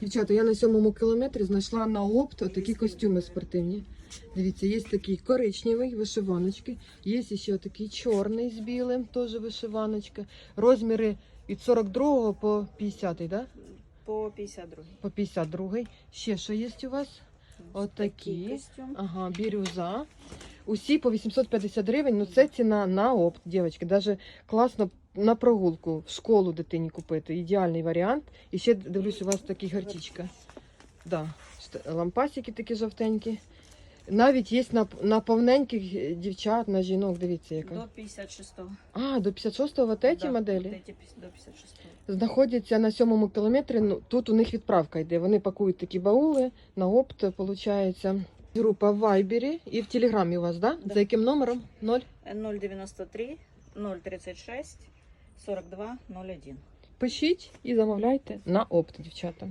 Дівчата, я на сьомому кілометрі знайшла на опт такі костюми спортивні. Дивіться, є такий коричневий, вишиваночки, є ще такий чорний з білим, теж вишиваночка. Розміри від 42 по 50, да? По 52. По 52. Ще що є у вас? От такі. Ага, бірюза. Усі по 850 гривень. Ну це ціна на опт, дівчатки. Даже класно на прогулку в школу дитині купити. Ідеальний варіант. І ще дивлюсь, у вас такі гартічка. Да. Лампасики такі жовтенькі. Навіть є на, на повненьких дівчат, на жінок. Дивіться, яка. До 56-го. А, до 56-го вот эти Да, моделі. вот эти до 56-го. знаходяться на сьомому кілометрі. Ну тут у них відправка йде. Вони пакують такі баули на опт, виходить. Група в Вайбері і в Телеграмі у вас, да? Да. За яким номером? 0? 093 036 42 01. Пишіть і замовляйте на опт, дівчата.